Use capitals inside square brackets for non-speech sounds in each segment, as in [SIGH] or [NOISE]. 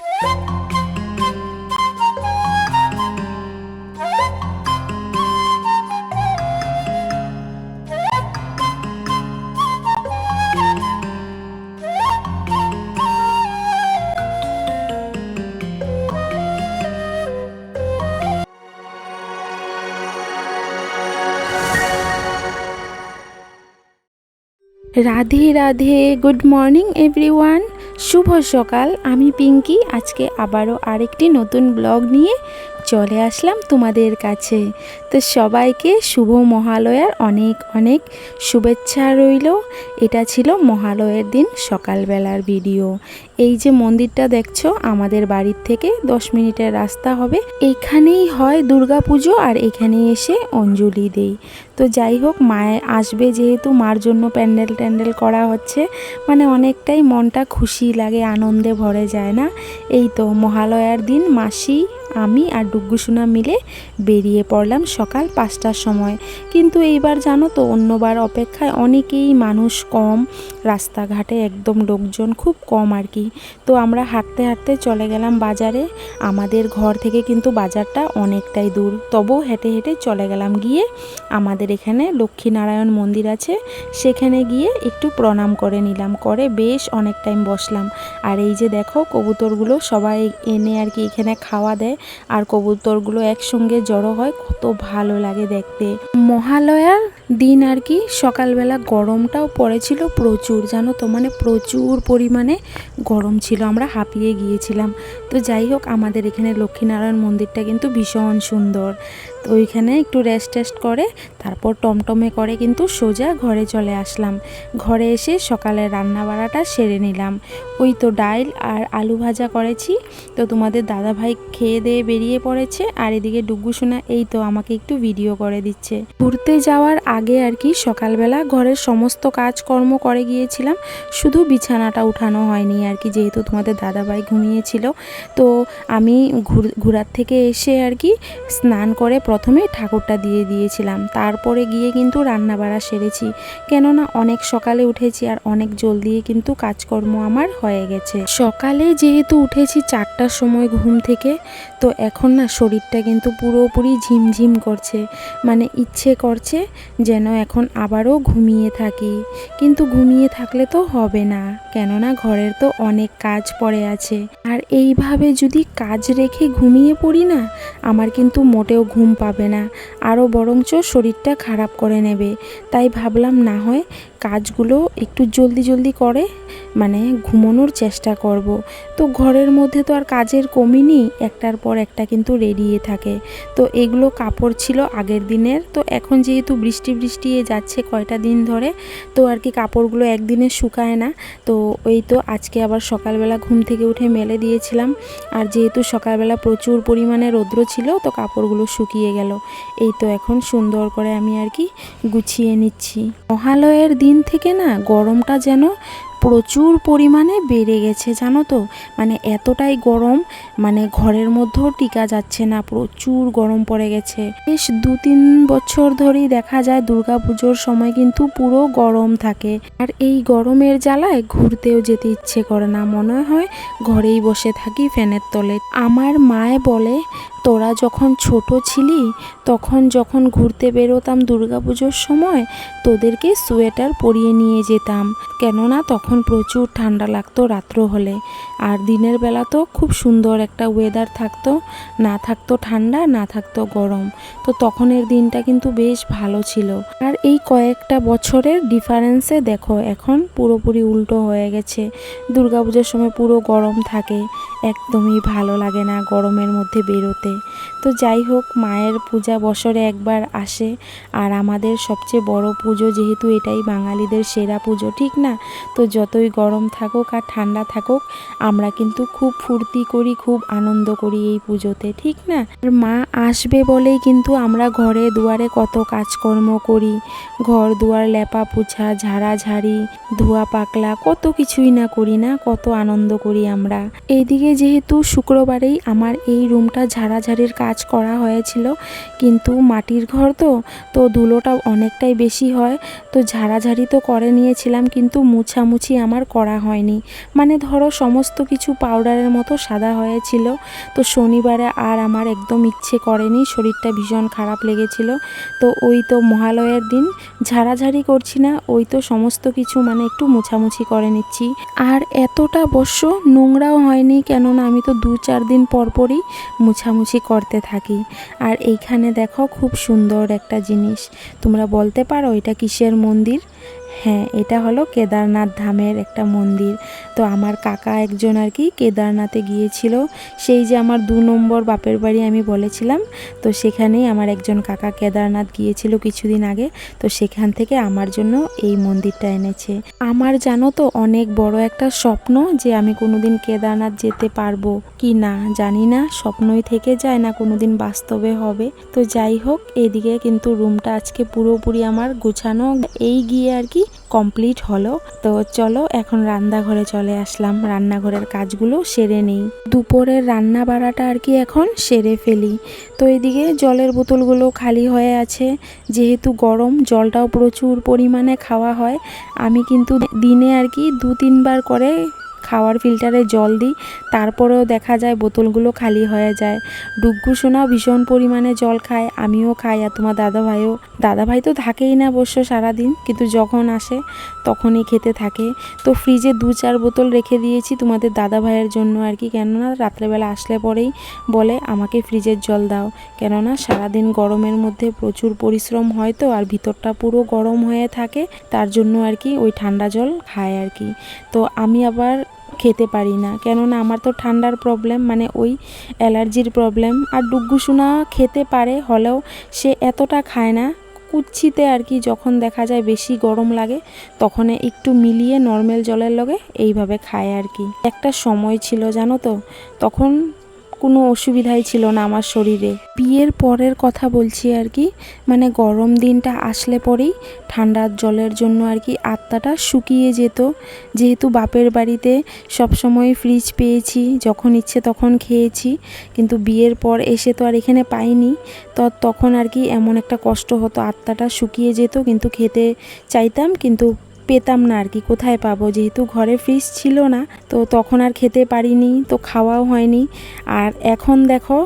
Woo! [LAUGHS] Radhe Radhe good morning everyone শুভ সকাল, আমি পিঙ্কি। আজকে আবারও আরেকটি নতুন ব্লগ নিয়ে চলে আসলাম তোমাদের কাছে। তো সবাইকে শুভ মহালয়ার অনেক অনেক শুভেচ্ছা রইল। এটা ছিল মহালয়ের দিন সকালবেলার ভিডিও। এই যে মন্দিরটা দেখছ, আমাদের বাড়ির থেকে দশ মিনিটের রাস্তা হবে। এইখানেই হয় দুর্গা পুজো আর এখানে এসে অঞ্জলি দেই। তো যাই হোক, মায়ে আসবে যেহেতু, মার জন্য প্যান্ডেল ট্যান্ডেল করা হচ্ছে। মানে অনেকটাই মনটা খুশি লাগে, আনন্দে ভরে যায় না? এই তো মহালয়ার দিন, মাসি, আমি আর ডুগ্গুসোনা মিলে বেরিয়ে পড়লাম সকাল পাঁচটার সময়। কিন্তু এইবার জানো তো, অন্যবার অপেক্ষায় অনেকেই মানুষ কম, রাস্তাঘাটে একদম লোকজন খুব কম আর কি। তো আমরা হাঁটতে হাঁটতে চলে গেলাম বাজারে। আমাদের ঘর থেকে কিন্তু বাজারটা অনেকটাই দূর। তবুও হেঁটে হেঁটে চলে গেলাম গিয়ে আমাদের এখানে লক্ষ্মীনারায়ণ মন্দির আছে। সেখানে গিয়ে একটু প্রণাম করে নিলাম। করে বেশ অনেক টাইম বসলাম। আর এই যে দেখো, কবুতরগুলো সবাই এনে আর কি এখানে খাওয়া দেয়। আর কবুতরগুলো একসঙ্গে জড়ো হয়, কত ভালো লাগে দেখতে। মহালয়ার দিন আর কি সকালবেলা গরমটাও পড়েছিল প্রচুর, জানো তো? মানে প্রচুর পরিমাণে গরম ছিল, আমরা হাঁপিয়ে গিয়েছিলাম। তো যাই হোক, আমাদের এখানে লক্ষ্মীনারায়ণ মন্দিরটা কিন্তু ভীষণ সুন্দর। তো ওইখানে একটু রেস্ট টেস্ট করে, তারপর টমটমে করে কিন্তু সোজা ঘরে চলে আসলাম। ঘরে এসে সকালে রান্না বাড়াটা সেরে নিলাম। ওই তো ডাইল আর আলু ভাজা করেছি। তো তোমাদের দাদা ভাই খেয়ে দিয়ে বেরিয়ে পড়েছে, আর এদিকে ডুগ্গু সোনা এই তো আমাকে একটু ভিডিও করে দিচ্ছে। ঘুরতে যাওয়ার আগে আর কি সকালবেলা ঘরের সমস্ত কাজকর্ম করে গিয়েছিলাম। শুধু বিছানাটা উঠানো হয়নি আর কি, যেহেতু তোমাদের দাদা ভাই ঘুমিয়েছিল। তো আমি ঘুর- ঘোরার থেকে এসে আর কি স্নান করে প্রথমে ঠাকুরটা দিয়ে দিয়েছিলাম। তারপরে গিয়ে কিন্তু রান্না বাড়া সেরেছি। কেননা অনেক সকালে উঠেছি আর অনেক জলদি কিন্তু কাজকর্ম আমার হয়ে গেছে। সকালে যেহেতু উঠেছি চারটার সময় ঘুম থেকে, তো এখন না শরীরটা কিন্তু পুরোপুরি ঝিমঝিম করছে। মানে ইচ্ছে করছে যেন এখন আবারও ঘুমিয়ে থাকি। কিন্তু ঘুমিয়ে থাকলে তো হবে না, কেননা ঘরের তো অনেক কাজ পড়ে আছে। আর এইভাবে যদি কাজ রেখে ঘুমিয়ে পড়ি না, আমার কিন্তু মোটেও ঘুম পাবে না। আরও বরঞ্চ শরীরটা খারাপ করে নেবে। তাই ভাবলাম না হয় কাজগুলো একটু জলদি জলদি করে মানে ঘুমানোর চেষ্টা করব। তো ঘরের মধ্যে তো আর কাজের কমই নেই, একটার পর একটা কিন্তু রেডিয়ে থাকে। তো এগুলো কাপড় ছিল আগের দিনের, তো এখন যেহেতু বৃষ্টি বৃষ্টি যাচ্ছে কয়টা দিন ধরে, তো আর কি কাপড়গুলো একদিনে শুকায় না। তো ওই তো আজকে আবার সকালবেলা ঘুম থেকে উঠে মেলে দিয়েছিলাম। আর যেহেতু সকালবেলা প্রচুর পরিমাণে রৌদ্র ছিল, তো কাপড়গুলো শুকিয়ে গেল। এই তো এখন সুন্দর করে আমি আর কি গুছিয়ে নিচ্ছি। মহালয়ের দিন থেকে না গরমটা যেন প্রচুর পরিমাণে বেড়ে গেছে, জানো তো? মানে এতটাই গরম মানে ঘরের মধ্যেও টিকা যাচ্ছে না, প্রচুর গরম পড়ে গেছে। বেশ দু তিন বছর ধরেই দেখা যায় দুর্গা পুজোর সময় কিন্তু পুরো গরম থাকে। আর এই গরমের জ্বালায় ঘুরতেও যেতে ইচ্ছে করে না। মনে হয় ঘরেই বসে থাকি ফ্যানের তলে। আমার মায়ে বলে, তোরা যখন ছোট ছিলি, তখন যখন ঘুরতে বেরোতাম দুর্গাপুজোর সময়, তোদেরকে সোয়েটার পরিয়ে নিয়ে যেতাম। কেননা তখন প্রচুর ঠান্ডা লাগতো রাত্র হলে। আর দিনের বেলা তো খুব সুন্দর একটা ওয়েদার থাকতো। না থাকতো ঠান্ডা, না থাকতো গরম। তো তখনের দিনটা কিন্তু বেশ ভালো ছিল। আর এই কয়েকটা বছরের ডিফারেন্সে দেখো, এখন পুরোপুরি উল্টো হয়ে গেছে। দুর্গাপুজোর সময় পুরো গরম থাকে। একদমই ভালো লাগে না গরমের মধ্যে বেরোতে। তো যাই হোক, মায়ের পূজা বছরে একবার আসে। আর আমাদের সবচেয়ে বড় পুজো যেহেতু এটাই বাঙালিদের সেরা পুজো, ঠিক না? তো যতই গরম থাকুক আর ঠান্ডা থাকুক, আমরা কিন্তু খুব ফুর্তি করি, খুব আনন্দ করি এই পুজোতে, ঠিক না? আর মা আসবে বলেই কিন্তু আমরা ঘরে দুয়ারে কত কাজকর্ম করি। ঘর, দুয়ার, লেপা পোছা, ঝাড়াঝাড়ি, ধোয়া পাকলা, কত কিছুই না করি না, কত আনন্দ করি আমরা। এইদিকে যেহেতু শুক্রবারেই আমার এই রুমটা ঝাড়া ঝাড়াঝাড়ির কাজ করা হয়েছিল, কিন্তু মাটির ঘর তো তো ধুলোটা অনেকটাই বেশি হয়, তো ঝাড়াঝাড়ি তো করে নিয়েছিলাম, কিন্তু মুছামুছি আমার করা হয়নি। মানে ধরো সমস্ত কিছু পাউডারের মতো সাদা হয়েছিল। তো শনিবারে আর আমার একদম ইচ্ছে করেনি, শরীরটা ভীষণ খারাপ লেগেছিল। তো ওই তো মহালয়ের দিন ঝাড়াঝাড়ি করছি না, ওই তো সমস্ত কিছু মানে একটু মোছামুছি করে নিচ্ছি। আর এতটা অবশ্য নোংরাও হয়নি, কেননা আমি তো দু চার দিন পরপরই মুছামুছি করতে থাকি। আর এইখানে দেখো খুব সুন্দর একটা জিনিস। তোমরা বলতে পারো এটা কিসের মন্দির? হ্যাঁ এটা হলো কেদারনাথ ধামের একটা মন্দির। তো আমার কাকা একজন আর কি কেদারনাথে গিয়েছিল। সেই যে আমার দু নম্বর বাপের বাড়ি আমি বলেছিলাম, তো সেখানেই আমার একজন কাকা কেদারনাথ গিয়েছিল কিছুদিন আগে। তো সেখান থেকে আমার জন্য এই মন্দিরটা এনেছে। আমার জানো তো অনেক বড় একটা স্বপ্ন যে আমি কোনোদিন কেদারনাথ যেতে পারব কি না, জানি না, স্বপ্নই থেকে যায় না কোনোদিন বাস্তবে হবে। তো যাই হোক, এদিকে কিন্তু রুমটা আজকে পুরোপুরি আমার গোছানো। এই গিয়ে আর কি কমপ্লিট হলো। তো চলো, এখন রান্নাঘরে চলে আসলাম। রান্নাঘরের কাজগুলো সেরে নেই। দুপুরের রান্না বাড়াটা আর কি এখন সেরে ফেলি। তো এদিকে জলের বোতলগুলো খালি হয়ে আছে। যেহেতু গরম, জলটাও প্রচুর পরিমাণে খাওয়া হয়। আমি কিন্তু দিনে আর কি দু তিনবার করে খাওয়ার ফিল্টারে জল দিই, তারপরেও দেখা যায় বোতলগুলো খালি হয়ে যায়। ডুগ্গু সোনাও ভীষণ পরিমাণে জল খায়, আমিও খাই আর তোমার দাদা ভাইও দাদা ভাই তো থাকেই না অবশ্য সারাদিন, কিন্তু যখন আসে তখনই খেতে থাকে। তো ফ্রিজে দু চার বোতল রেখে দিয়েছি তোমাদের দাদা ভাইয়ের জন্য আর কি, কেননা রাত্রেবেলা আসলে পরেই বলে, আমাকে ফ্রিজের জল দাও। কেননা সারাদিন গরমের মধ্যে প্রচুর পরিশ্রম হয় তো, আর ভিতরটা পুরো গরম হয়ে থাকে, তার জন্য আর কি ওই ঠান্ডা জল খায় আর কি। তো আমি আবার খেতে পারি না। কেননা আমার তো ঠান্ডার প্রবলেম মানে ওই অ্যালার্জির প্রবলেম আর ডুগ্গুসুনা খেতে পারে, হলেও সে এতটা খায় না কুচ্ছিতে আর কি যখন দেখা যায় বেশি গরম লাগে, তখন একটু মিলিয়ে নর্মাল জলের লগে এইভাবে খায় আর কি। একটা সময় ছিল জানো তো, তখন কোনো অসুবিধাই ছিল না আমার শরীরে। বিয়ের পরের কথা বলছি আর কি মানে গরম দিনটা আসলে পরেই ঠান্ডার জলের জন্য আর কি আত্মাটা শুকিয়ে যেত। যেহেতু বাপের বাড়িতে সবসময় ফ্রিজ পেয়েছি, যখন ইচ্ছে তখন খেয়েছি, কিন্তু বিয়ের পর এসে তো আর এখানে পাইনি, তো তখন আর কি এমন একটা কষ্ট হতো, আত্মাটা শুকিয়ে যেত, কিন্তু খেতে চাইতাম, কিন্তু পেতাম না আর কি, কোথায় পাবো? যেহেতু ঘরে ফ্রিজ ছিল না, তো তখন আর খেতে পারিনি, তো খাওয়াও হয়নি। আর এখন দেখো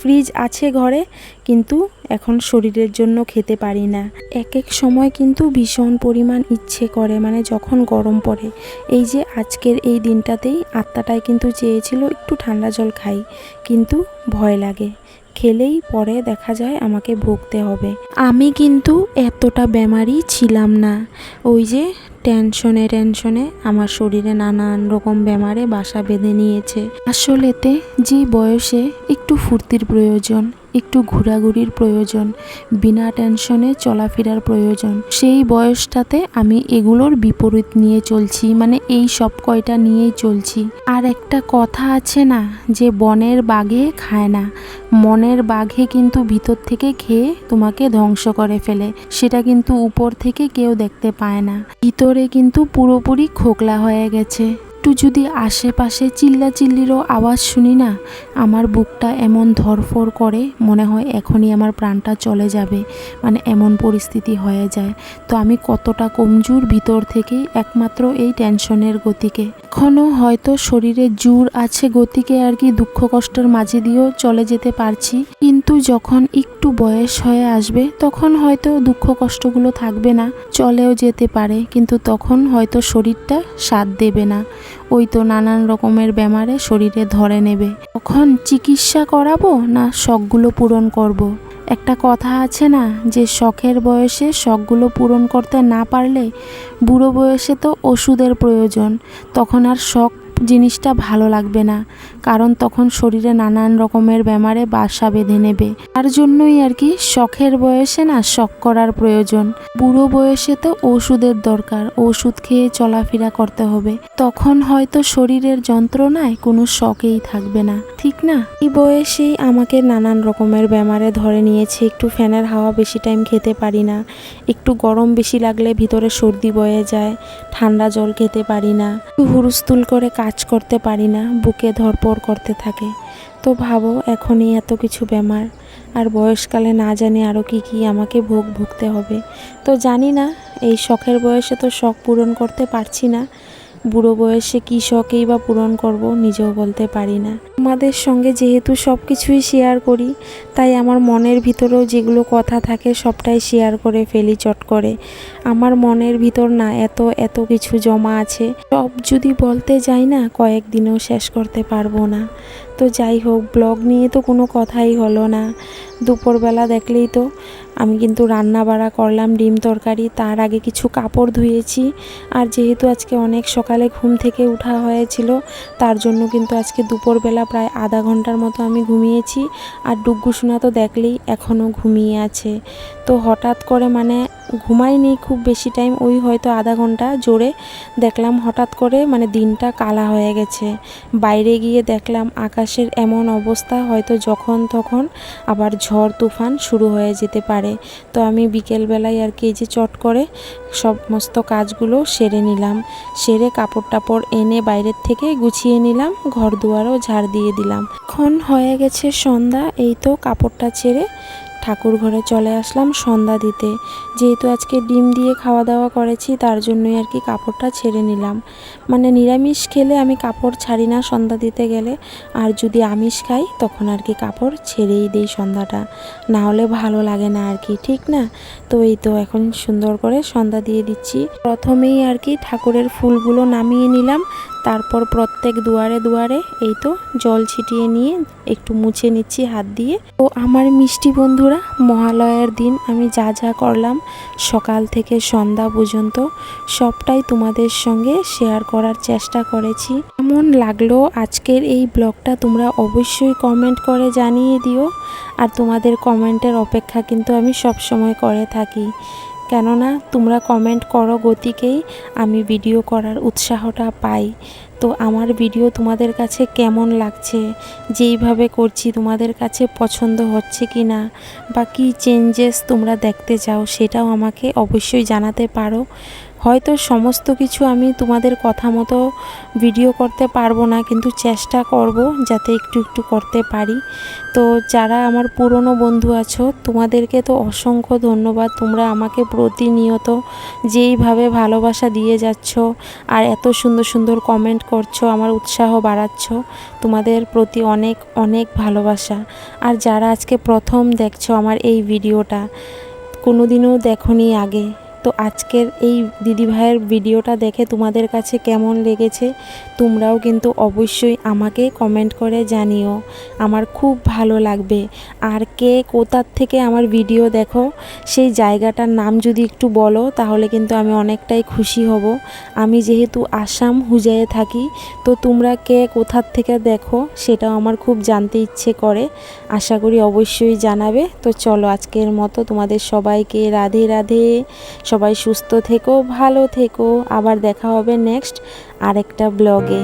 ফ্রিজ আছে ঘরে, কিন্তু এখন শরীরের জন্য খেতে পারি না। এক এক সময় কিন্তু ভীষণ পরিমাণ ইচ্ছে করে মানে যখন গরম পড়ে। এই যে আজকের এই দিনটাতেই আত্মাটায় কিন্তু চেয়েছিল একটু ঠান্ডা জল খাই, কিন্তু ভয় লাগে। খেলেই পরে দেখা যায় আমাকে ভুগতে হবে। আমি কিন্তু এতটা বেমারি ছিলাম না। ওই যে টেনশনে টেনশনে আমার শরীরে নানান রকম বেমারে বাসা বেঁধে নিয়েছে। আসলেতে যে বয়সে একটু ফুর্তির প্রয়োজন। একটু ঘোরাঘুরির প্রয়োজন, বিনা টেনশনে চলাফেরার প্রয়োজন। সেই বয়সটাতে আমি এগুলোর বিপরীত নিয়ে চলছি মানে এই সব কয়টা নিয়েই চলছি। আর একটা কথা আছে না, যে বনের বাঘে খায় না। মনের বাঘে কিন্তু ভিতর থেকে খেয়ে তোমাকে ধ্বংস করে ফেলে। সেটা কিন্তু উপর থেকে কেউ দেখতে পায় না। ভিতরে কিন্তু পুরোপুরি খোকলা হয়ে গেছে। একটু যদি আশেপাশে চিল্লাচিল্লিরও আওয়াজ শুনি না, আমার বুকটা এমন ধরফর করে, মনে হয় এখনই আমার প্রাণটা চলে যাবে মানে এমন পরিস্থিতি হয়ে যায়। তো আমি কতটা কমজোর ভিতর থেকে একমাত্র এই টেনশনের গতিকে। এখনও হয়তো শরীরে জোর আছে গতিকে আর কি দুঃখ কষ্টের মাঝে দিয়েও চলে যেতে পারছি। কিন্তু যখন একটু বয়স হয়ে আসবে, তখন হয়তো দুঃখ কষ্টগুলো থাকবে না, চলেও যেতে পারে। কিন্তু তখন হয়তো শরীরটা সাথ দেবে না। ওই তো নানান রকমের ব্যামারে শরীরে ধরে নেবে তখন চিকিৎসা করাবো না শখগুলো পূরণ করব। একটা কথা আছে না, যে শখের বয়সে শখগুলো পূরণ করতে না পারলে বুড়ো বয়সে তো ওষুধের প্রয়োজন, তখন আর শখ জিনিসটা ভালো লাগবে না, কারণ তখন শরীরে নানান রকমের বেমারে বাসা বেঁধে নেবে। তার জন্যই আর কি শখের বয়সে না শখ করার প্রয়োজন। বুড়ো বয়সে তো ওষুধের দরকার, ওষুধ খেয়ে চলাফেরা করতে হবে। তখন হয়তো শরীরের যন্ত্রণায় কোনো শখেই থাকবে না, ঠিক না? এই বয়সেই আমাকে নানান রকমের বেমারে ধরে নিয়েছে, একটু ফ্যানের হাওয়া বেশি টাইম খেতে পারি না, একটু গরম বেশি লাগলে ভিতরে সর্দি বয়ে যায়, ঠান্ডা জল খেতে পারি না। একটু হুরুস্তুল করে কাজ করতে পারি না, বুকে ধরপর করতে থাকে। তো ভাবো, এখনই এত কিছু বেমার। আর বয়সকালে না জানি আরও কি কি আমাকে ভোগ ভুগতে হবে। তো জানি না, এই শখের বয়সে তো শখ পূরণ করতে পারছি না। বুড়ো বয়সে কী শখেই বা পূরণ করব নিজেও বলতে পারি না। আমাদের সঙ্গে যেহেতু সব কিছুই শেয়ার করি, তাই আমার মনের ভিতরেও যেগুলো কথা থাকে সবটাই শেয়ার করে ফেলি চট করে। আমার মনের ভিতর না এত এত কিছু জমা আছে। সব যদি বলতে যাই না কয়েকদিনেও শেষ করতে পারব না। তো যাই হোক ব্লগ নিয়ে তো কোনো কথাই হলো না। দুপুরবেলা দেখলেই তো। আমি কিন্তু রান্না বাড়া করলাম, ডিম তরকারি, তার আগে কিছু কাপড় ধুয়েছি। আর যেহেতু আজকে অনেক সকালে ঘুম থেকে উঠা হয়েছিল, তার জন্য কিন্তু আজকে দুপুরবেলা প্রায় আধা ঘণ্টার মতো আমি ঘুমিয়েছি। আর ডুগ্গু সোনা তো দেখলেই এখনও ঘুমিয়ে আছে। তো হঠাৎ করে মানে ঘুমাইনি খুব বেশি টাইম ওই হয়তো আধা ঘণ্টা জোরে দেখলাম হঠাৎ করে মানে দিনটা কালা হয়ে গেছে। বাইরে গিয়ে দেখলাম আকাশের এমন অবস্থা, হয়তো যখন তখন আবার ঝড় তুফান শুরু হয়ে যেতে পারে। তো আমি বিকেলবেলায় আর কি এই যে চট করে সমস্ত কাজগুলো সেরে নিলাম। সেরে কাপড় টাপড় এনে বাইরের থেকে গুছিয়ে নিলাম ঘর দুয়ারও ঝাড় দিয়ে দিলাম। ক্ষণ হয়ে গেছে সন্ধ্যা, এই তো কাপড়টা ছেড়ে ঠাকুর ঘরে চলে আসলাম সন্ধ্যা দিতে। যেহেতু আজকে ডিম দিয়ে খাওয়া দাওয়া করেছি, তার জন্যই আর কি কাপড়টা ছেড়ে নিলাম। মানে নিরামিষ খেলে আমি কাপড় ছাড়ি না সন্ধ্যা দিতে গেলে। আর যদি আমিষ খাই, তখন আর কি কাপড় ছেড়েই দিই সন্ধ্যাটা। না হলে ভালো লাগে না আর কি, ঠিক না? তো এই তো এখন সুন্দর করে সন্ধ্যা দিয়ে দিচ্ছি। প্রথমেই আর কি ঠাকুরের ফুলগুলো নামিয়ে নিলাম। তারপর প্রত্যেক দুয়ারে দুয়ারে এই তো জল ছিটিয়ে নিয়ে একটু মুছে নিচ্ছি হাত দিয়ে। তো আমার মিষ্টি বন্ধুরা, মহালয়ার দিন আমি যা যা করলাম সকাল থেকে সন্ধ্যা পর্যন্ত সবটাই তোমাদের সঙ্গে শেয়ার করার চেষ্টা করেছি। কেমন লাগল আজকের এই ব্লগটা তোমরা অবশ্যই কমেন্ট করে জানিয়ে দিও। আর তোমাদের কমেন্টের অপেক্ষা কিন্তু আমি সব সময় করে থাকি। কেননা তোমরা কমেন্ট করো গতিকেই আমি ভিডিও করার উৎসাহটা পাই। তো আমার ভিডিও তোমাদের কাছে কেমন লাগছে? যেইভাবে করছি, তোমাদের কাছে পছন্দ হচ্ছে কি না বা কী চেঞ্জেস তোমরা দেখতে চাও, সেটাও আমাকে অবশ্যই জানাতে পারো। হয়তো সমস্ত কিছু আমি তোমাদের কথা মতো ভিডিও করতে পারব না, কিন্তু চেষ্টা করব যাতে একটু একটু করতে পারি। তো যারা আমার পুরনো বন্ধু আছো, তোমাদেরকে তো অসংখ্য ধন্যবাদ। তোমরা আমাকে প্রতিনিয়ত যেইভাবে ভালোবাসা দিয়ে যাচ্ছ আর এত সুন্দর সুন্দর কমেন্ট করছ, আমার উৎসাহ বাড়াচ্ছ, তোমাদের প্রতি অনেক অনেক ভালোবাসা। আর যারা আজকে প্রথম দেখছ আমার এই ভিডিওটা কোনোদিনও দেখোনি আগে। তো আজকের এই দিদিভাইয়ের ভিডিওটা দেখে তোমাদের কাছে কেমন লেগেছে, তোমরাও কিন্তু অবশ্যই আমাকে কমেন্ট করে জানিও। আমার খুব ভালো লাগবে। আর কে কোথার থেকে আমার ভিডিও দেখো, সেই জায়গাটার নাম যদি একটু বলো, তাহলে কিন্তু আমি অনেকটাই খুশি হব। আমি যেহেতু আসাম হুজায়ে থাকি, তো তোমরা কে কোথার থেকে দেখো, সেটাও আমার খুব জানতে ইচ্ছে করে। আশা করি অবশ্যই জানাবে। তো চলো আজকের মতো তোমাদের সবাইকে রাধে রাধে। সবাই সুস্থ থেকো ভালো থেকো। আবার দেখা হবে নেক্সট আরেকটা ব্লগে